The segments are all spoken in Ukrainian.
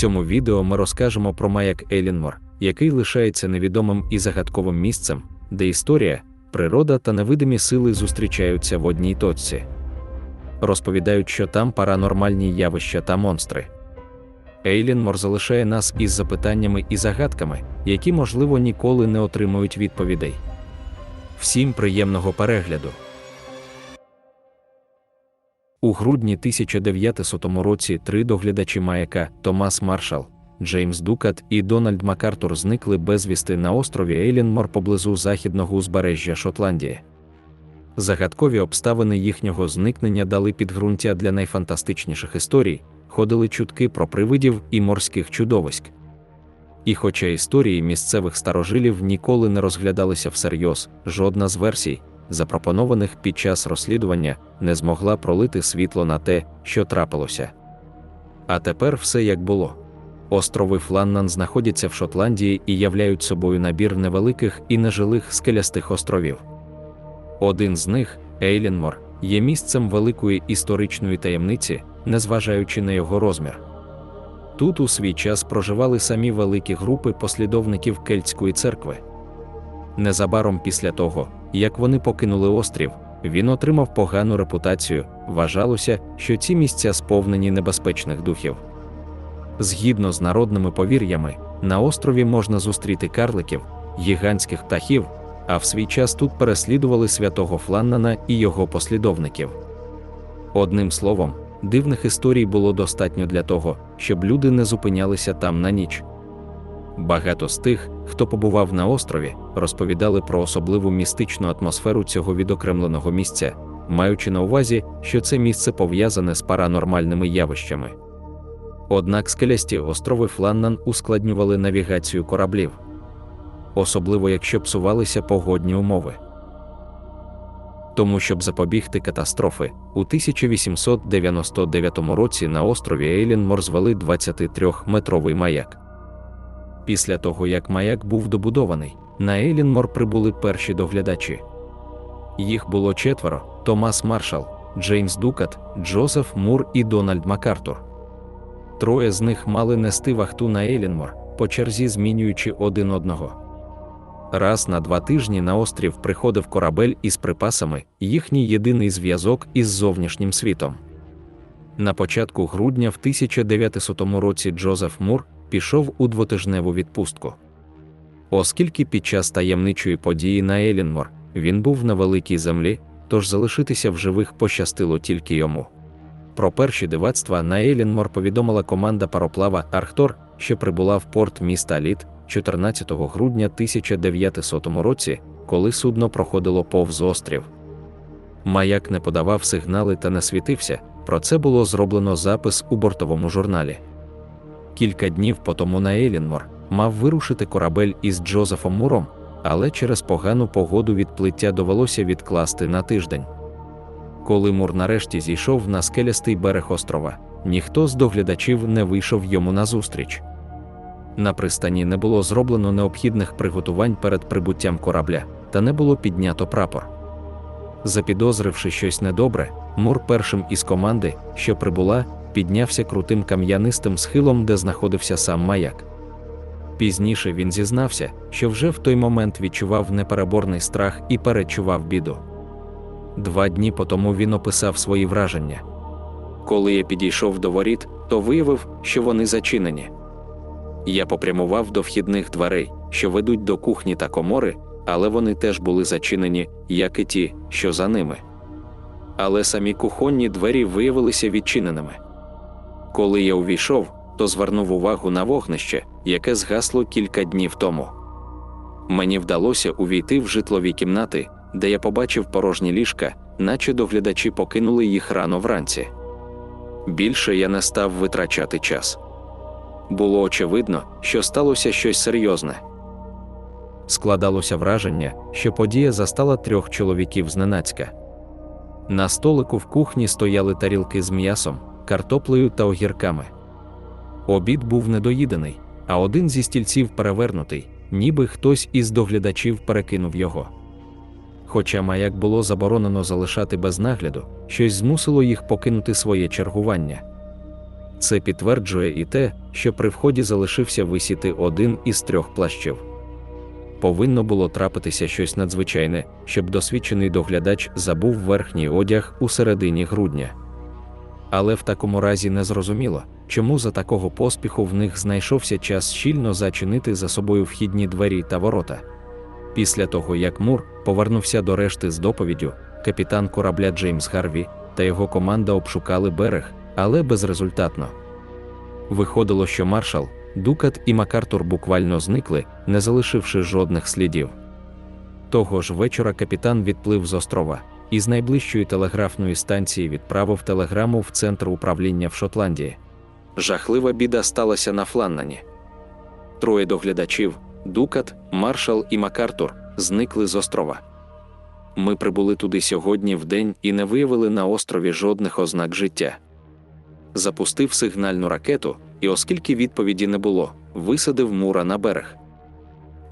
цьому відео ми розкажемо про маяк Елінмор, який лишається невідомим і загадковим місцем, де історія, природа та невидимі сили зустрічаються в одній точці. Розповідають, що там паранормальні явища та монстри. Ейлінмор залишає нас із запитаннями і загадками, які, можливо, ніколи не отримують відповідей. Всім приємного перегляду! У грудні 1900 році три доглядачі маяка Томас Маршал, Джеймс Дукат і Дональд Макартур зникли безвісти на острові Ейлінмор поблизу західного узбережжя Шотландії. Загадкові обставини їхнього зникнення дали підґрунтя для найфантастичніших історій, ходили чутки про привидів і морських чудовиськ. І хоча історії місцевих старожилів ніколи не розглядалися всерйоз, жодна з версій, запропонованих під час розслідування, не змогла пролити світло на те, що трапилося. А тепер все як було. Острови Фланнан знаходяться в Шотландії і являють собою набір невеликих і нежилих скелястих островів. Один з них, Ейлінмор, є місцем великої історичної таємниці, незважаючи на його розмір. Тут у свій час проживали самі великі групи послідовників Кельтської церкви. Незабаром після того, як вони покинули острів, він отримав погану репутацію. Вважалося, що ці місця сповнені небезпечних духів. Згідно з народними повір'ями, на острові можна зустріти карликів, гігантських птахів, а в свій час тут переслідували святого Фланнана і його послідовників. Одним словом, дивних історій було достатньо для того, щоб люди не зупинялися там на ніч. Багато з тих, хто побував на острові, розповідали про особливу містичну атмосферу цього відокремленого місця, маючи на увазі, що це місце пов'язане з паранормальними явищами. Однак скелясті острови Фланнан ускладнювали навігацію кораблів, особливо якщо псувалися погодні умови. Тому, щоб запобігти катастрофи, у 1899 році на острові Ейлінмор звели 23-метровий маяк. Після того, як маяк був добудований, на Ейлінмор прибули перші доглядачі. Їх було четверо: Томас Маршал, Джеймс Дукат, Джозеф Мур і Дональд Макартур. Троє з них мали нести вахту на Ейлінмор, по черзі змінюючи один одного. Раз на два тижні на острів приходив корабель із припасами, їхній єдиний зв'язок із зовнішнім світом. На початку грудня в 1900 році Джозеф Мур пішов у двотижневу відпустку. Оскільки під час таємничої події на Елінмор він був на великій землі, тож залишитися в живих пощастило тільки йому. Про перші дивацтва на Елінмор повідомила команда пароплава Архтор, що прибула в порт міста Літ 14 грудня 1900 році, коли судно проходило повз острів. Маяк не подавав сигнали та не світився. Про це було зроблено запис у бортовому журналі. Кілька днів по тому на Елінмор мав вирушити корабель із Джозефом Муром, але через погану погоду відплиття довелося відкласти на тиждень. Коли Мур нарешті зійшов на скелястий берег острова, ніхто з доглядачів не вийшов йому назустріч. На пристані не було зроблено необхідних приготувань перед прибуттям корабля, та не було піднято прапор. Запідозривши щось недобре, Мур першим із команди, що прибула, піднявся крутим кам'янистим схилом, де знаходився сам маяк. Пізніше він зізнався, що вже в той момент відчував непереборний страх і перечував біду. Два дні по тому він описав свої враження. Коли я підійшов до воріт, то виявив, що вони зачинені. Я попрямував до вхідних дверей, що ведуть до кухні та комори, але вони теж були зачинені, як і ті, що за ними. Але самі кухонні двері виявилися відчиненими. Коли я увійшов, то звернув увагу на вогнище, яке згасло кілька днів тому. Мені вдалося увійти в житлові кімнати, де я побачив порожні ліжка, наче доглядачі покинули їх рано вранці. Більше я не став витрачати час. Було очевидно, що сталося щось серйозне. Складалося враження, що подія застала трьох чоловіків зненацька. На столику в кухні стояли тарілки з м'ясом, картоплею та огірками. Обід був недоїдений, а один зі стільців перевернутий, ніби хтось із доглядачів перекинув його. Хоча маяк було заборонено залишати без нагляду, щось змусило їх покинути своє чергування. Це підтверджує і те, що при вході залишився висіти один із трьох плащів. Повинно було трапитися щось надзвичайне, щоб досвідчений доглядач забув верхній одяг у середині грудня. Але в такому разі не зрозуміло, чому за такого поспіху в них знайшовся час щільно зачинити за собою вхідні двері та ворота. Після того, як Мур повернувся до решти з доповіддю, капітан корабля Джеймс Гарві та його команда обшукали берег, але безрезультатно. Виходило, що маршал, Дукат і Макартур буквально зникли, не залишивши жодних слідів. Того ж вечора капітан відплив з острова і з найближчої телеграфної станції відправив телеграму в центр управління в Шотландії. Жахлива біда сталася на Фланнані. Троє доглядачів Дукат, Маршал і Макартур зникли з острова. Ми прибули туди сьогодні в день і не виявили на острові жодних ознак життя. Запустив сигнальну ракету, і, оскільки відповіді не було, висадив мура на берег.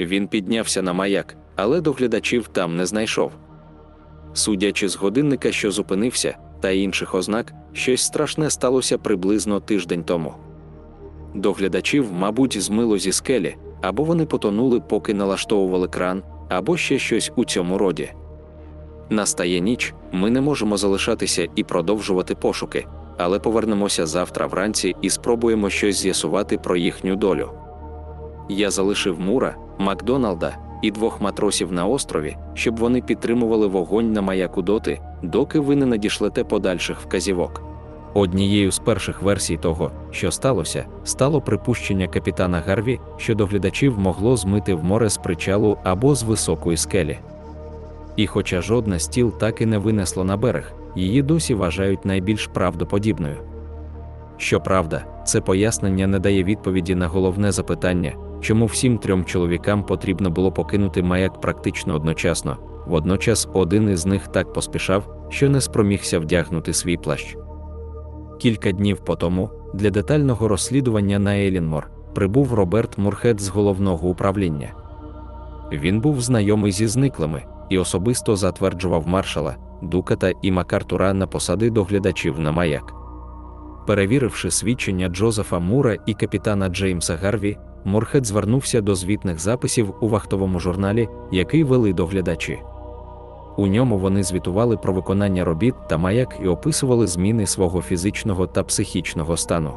Він піднявся на маяк, але доглядачів там не знайшов. Судячи з годинника, що зупинився, та інших ознак, щось страшне сталося приблизно тиждень тому. Доглядачів, мабуть, змило зі скелі, або вони потонули, поки налаштовували кран, або ще щось у цьому роді. Настає ніч, ми не можемо залишатися і продовжувати пошуки, але повернемося завтра вранці і спробуємо щось з'ясувати про їхню долю. Я залишив Мура, Макдоналда і двох матросів на острові, щоб вони підтримували вогонь на маяку доти, доки ви не надішлете подальших вказівок. Однією з перших версій того, що сталося, стало припущення капітана Гарві, що доглядачів могло змити в море з причалу або з високої скелі. І хоча жодне стіл так і не винесло на берег, її досі вважають найбільш правдоподібною. Щоправда, це пояснення не дає відповіді на головне запитання, чому всім трьом чоловікам потрібно було покинути маяк практично одночасно, водночас один із них так поспішав, що не спромігся вдягнути свій плащ. Кілька днів по тому, для детального розслідування на Елінмор, прибув Роберт Мурхет з головного управління. Він був знайомий зі зниклими і особисто затверджував маршала, Дуката і Макартура на посади доглядачів на маяк. Перевіривши свідчення Джозефа Мура і капітана Джеймса Гарві, Мурхет звернувся до звітних записів у вахтовому журналі, який вели доглядачі. У ньому вони звітували про виконання робіт та маяк і описували зміни свого фізичного та психічного стану.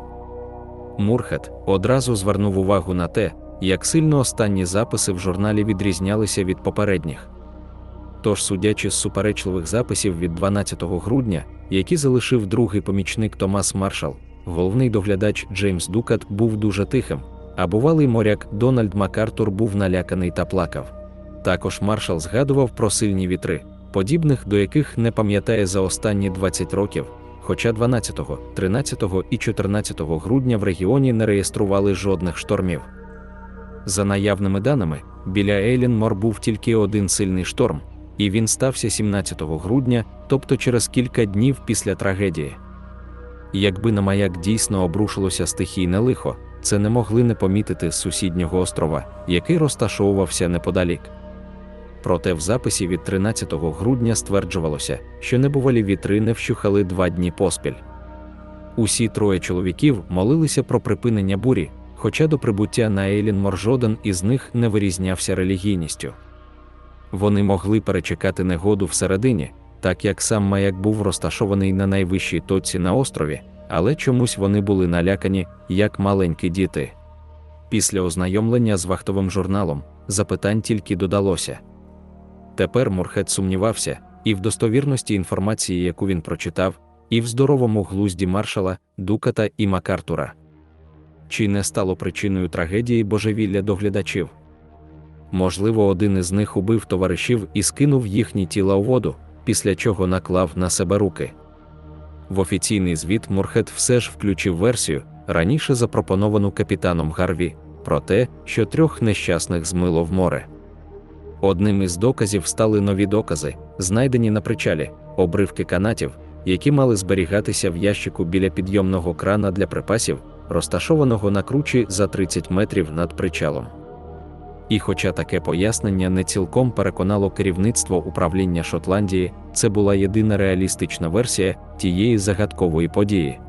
Мурхет одразу звернув увагу на те, як сильно останні записи в журналі відрізнялися від попередніх. Тож, судячи з суперечливих записів від 12 грудня, які залишив другий помічник Томас Маршал, головний доглядач Джеймс Дукат був дуже тихим, а бувалий моряк Дональд Макартур бубув наляканий та плакав. Також маршал згадував про сильні вітри, подібних до яких не пам'ятає за останні 20 років, хоча 12, 13 і 14 грудня в регіоні не реєстрували жодних штормів. За наявними даними, біля Ейлінмор був тільки один сильний шторм, і він стався 17 грудня, тобто через кілька днів після трагедії. Якби на маяк дійсно обрушилося стихійне лихо, це не могли не помітити з сусіднього острова, який розташовувався неподалік. Проте в записі від 13 грудня стверджувалося, що небувалі вітри не вщухали два дні поспіль. Усі троє чоловіків молилися про припинення бурі, хоча до прибуття на Ейлінмор жоден із них не вирізнявся релігійністю. Вони могли перечекати негоду всередині, так як сам маяк був розташований на найвищій точці на острові, але чомусь вони були налякані, як маленькі діти. Після ознайомлення з вахтовим журналом запитань тільки додалося. Тепер Мурхет сумнівався і в достовірності інформації, яку він прочитав, і в здоровому глузді маршала, Дуката і Макартура. Чи не стало причиною трагедії божевілля доглядачів? Можливо, один із них убив товаришів і скинув їхні тіла у воду, після чого наклав на себе руки. В офіційний звіт Мурхет все ж включив версію, раніше запропоновану капітаном Гарві, про те, що трьох нещасних змило в море. Одним із доказів стали нові докази, знайдені на причалі, обривки канатів, які мали зберігатися в ящику біля підйомного крана для припасів, розташованого на кручі за 30 метрів над причалом. І хоча таке пояснення не цілком переконало керівництво управління Шотландії, це була єдина реалістична версія тієї загадкової події.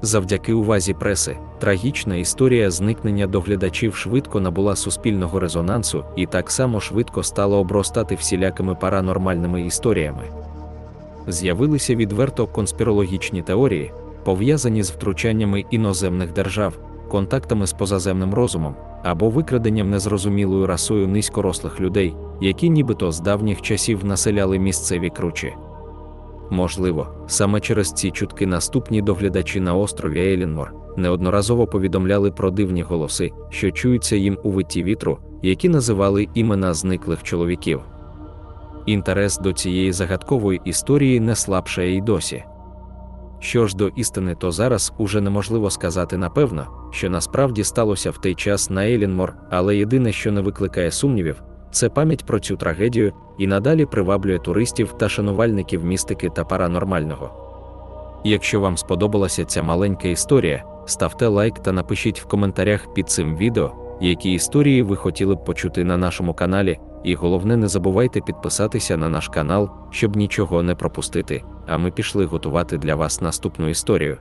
Завдяки увазі преси, трагічна історія зникнення доглядачів швидко набула суспільного резонансу і так само швидко стала обростати всілякими паранормальними історіями. З'явилися відверто конспірологічні теорії, пов'язані з втручаннями іноземних держав, контактами з позаземним розумом або викраденням незрозумілою расою низькорослих людей, які нібито з давніх часів населяли місцеві кручі. Можливо, саме через ці чутки наступні доглядачі на острові Ейлінмор неодноразово повідомляли про дивні голоси, що чуються їм у витті вітру, які називали імена зниклих чоловіків. Інтерес до цієї загадкової історії не слабшає й досі. Що ж до істини, то зараз уже неможливо сказати напевно, що насправді сталося в той час на Ейлінмор, але єдине, що не викликає сумнівів, це пам'ять про цю трагедію і надалі приваблює туристів та шанувальників містики та паранормального. Якщо вам сподобалася ця маленька історія, ставте лайк та напишіть в коментарях під цим відео, які історії ви хотіли б почути на нашому каналі, і головне, не забувайте підписатися на наш канал, щоб нічого не пропустити. А ми пішли готувати для вас наступну історію.